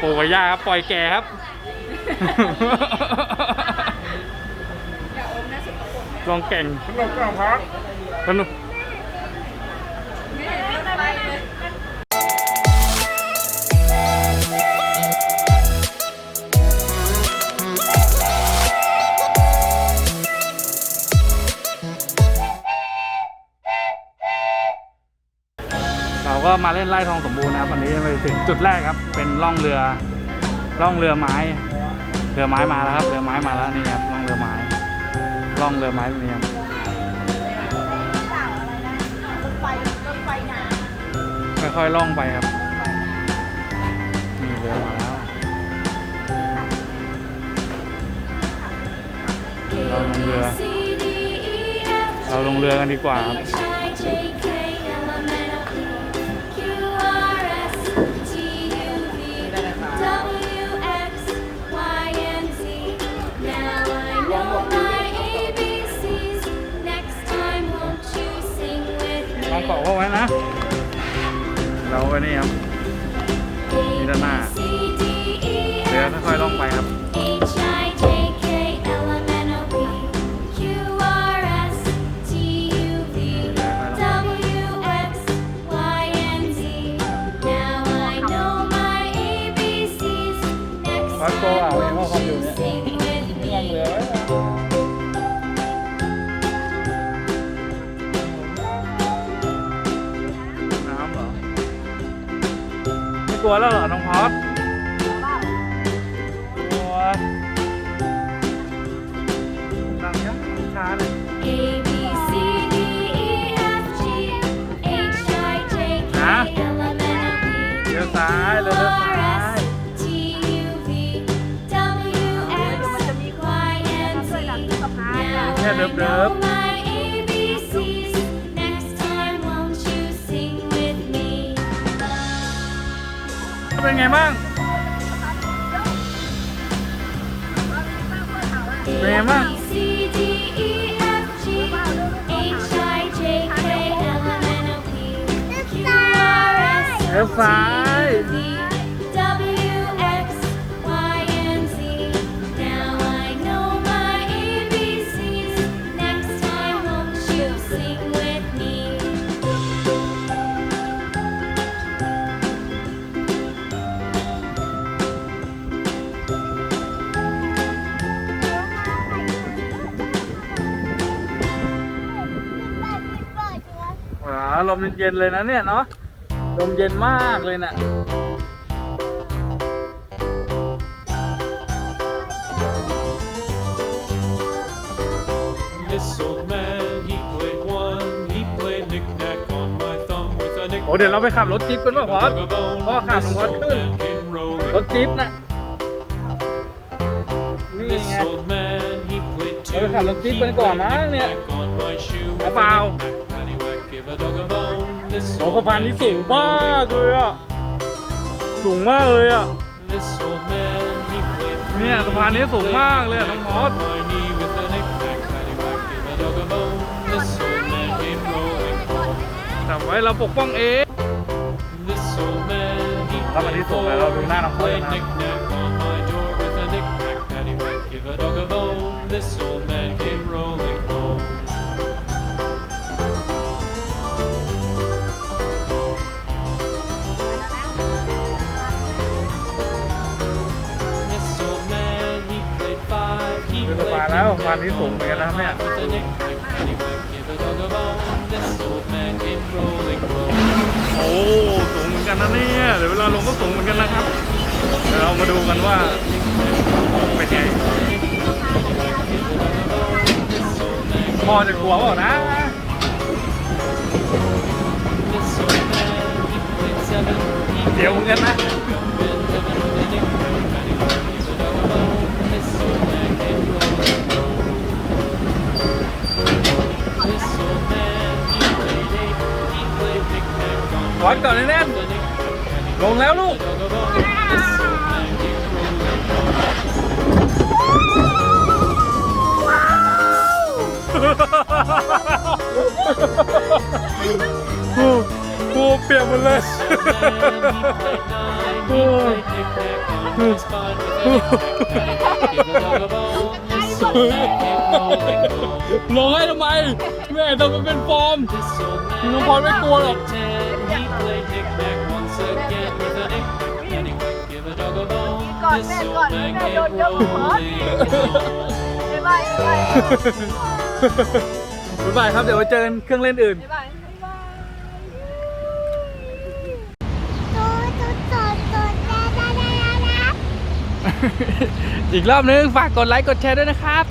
ปู่กับย่าครับปล่อยแก่ครับอย่าอมนะสุดโต่งลองแก่ง สนุกกับพัก สนุก ก็มาเล่นไล่ทองสมบูรณ์นะครับวันนี้ไปถึงจุดแรกครับ เป็นล่องเรือล่องเรือไม้ เรือไม้มาแล้วครับ เรือไม้มาแล้วนี่ครับล่องเรือไม้ล่องเรือไม้ตรงนี้ครับค่อยๆล่องไปครับมีเรือมาแล้วเราลงเรือ เราลงเรือกันดีกว่าครับะเข้าไว้นะ เราไว้นี่ครับนี่ด้านหน้าเรือค่อยๆล่องไปครับ วแล้วเหรอน้องพอดกลัวดังยังช้าเลย A B C D E F G H I J K ฮะ L M N O P เลี้ยวซ้ายเลี้ยวซ้าย T U V W X Y and Z. เนี่ยเดิบเเป็นไงบ้าง เป็นไงบ้าง A, B, C, D, E, F, G, H, I, J, K, L, M, N, O, P, Q, R, S, เลี้ยวซ้าย ลมเย็นๆเลยนะเนี่ยเนาะลมเย็นมากเลยน่ะ This old man, he played one. He played knick-knack on my thumb with a knick โอ้เดี๋ยวเราไปขับรถจิ๊บกันป่ะพอด bone. Oh, ขับ This พอด old ขึ้น man came rolling. รถจิ๊บน่ะนี่ This ไง old man, he played เรา two. ไปขับรถจิ๊บกันก่อนนะเนี่ย Knick-knack on my shoe เอา with เปล่า โอ้สะพานนี้สูงมากเลยอะ สูงมากเลยอะ เนี่ยสะพานนี้สูงมากเลยอะน้องมอสจำไว้เราปกป้องเองแล้วมันที่สูงเลยเราดูหน้าน้องมอานะนนะ five. He ดูสะพานแล้วสะพานนี้สูงเหมือนกันนะครับเนี่ย โอ้สูงเหมือนกันนะเนี่ยเดี๋ยวเวลาลงก็สูงเหมือนกันนะครับ เดี๋ยวเรามาดูกันว่าเป็นไงพ่อจะกลัวเปล่านะเดี๋ยวเหมือนกันนะ วัดก่อนแน่นๆลงแล้วลูกกูกูเปียกหมดเลย He played nine, he played knick-knack It's fine with any quick Give a dog a bone. This old man came rolling home. ร้องให้ทำไมแม่ทำมันเป็นฟอร์ม This old man น้องพลอยไม่กลัวหรอก ten. He played knick-knack once again with an ick. Any quick Give a dog a bone. This old man man, came rolling on. บ๊ายบายบ๊ายบายบ๊ายบายครับ เดี๋ยวไว้เจอกันเครื่องเล่นอื่น บ๊ายบายอีกรอบนึง ฝากกดไลค์ กดแชร์ด้วยนะครับ